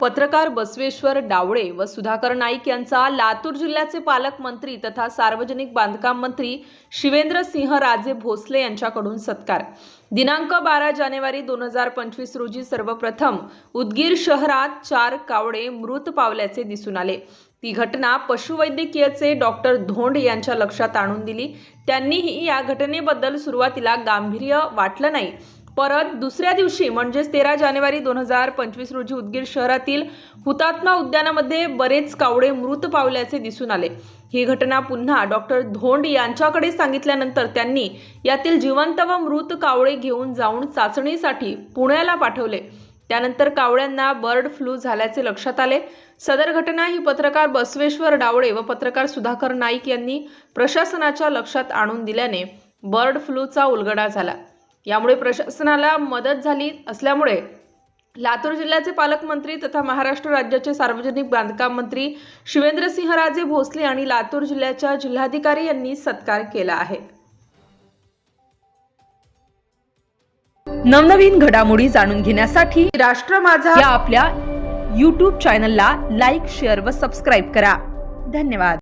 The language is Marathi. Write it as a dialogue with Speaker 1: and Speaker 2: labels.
Speaker 1: पत्रकार बसवेश्वर डावळे व सुधाकर नाईक यांचा लातूर जिल्ह्याचे पालकमंत्री तथा सार्वजनिक बांधकाम मंत्री शिवेंद्र सिंह राजे भोसले यांच्याकडून सत्कार. दिनांक बारा जानेवारी दोन हजार पंचवीस रोजी सर्वप्रथम उदगीर शहरात चार कावडे मृत पावल्याचे दिसून आले. ती घटना पशुवैद्यकीयचे डॉक्टर धोंड यांच्या लक्षात आणून दिली. त्यांनीही या घटनेबद्दल सुरुवातीला गांभीर्य वाटलं नाही. परत दुसऱ्या दिवशी म्हणजेच तेरा जानेवारी दोन हजार पंचवीस रोजी उदगीर शहरातील हुतात्मा उद्यानामध्ये बरेच कावडे मृत पावल्याचे दिसून आले. ही घटना पुन्हा डॉक्टर धोंड यांच्याकडे सांगितल्यानंतर त्यांनी यातील जिवंत व मृत कावळे घेऊन जाऊन चाचणीसाठी पुण्याला पाठवले. त्यानंतर कावळ्यांना बर्ड फ्लू झाल्याचे लक्षात आले. सदर घटना ही पत्रकार बसवेश्वर डावळे व पत्रकार सुधाकर नाईक यांनी प्रशासनाच्या लक्षात आणून दिल्याने बर्ड फ्लूचा उलगडा झाला. यामुळे प्रशासनाला मदत झाली असल्यामुळे लातूर जिल्ह्याचे पालकमंत्री तथा महाराष्ट्र राज्याचे सार्वजनिक बांधकाम मंत्री शिवेंद्रसिंहराजे भोसले आणि लातूर जिल्ह्याच्या जिल्हाधिकारी यांनी सत्कार केला आहे. नवनवीन घडामोडी जाणून घेण्यासाठी राष्ट्र माझा या आपल्या यूट्यूब चॅनलला लाईक शेअर व सबस्क्राईब करा. धन्यवाद.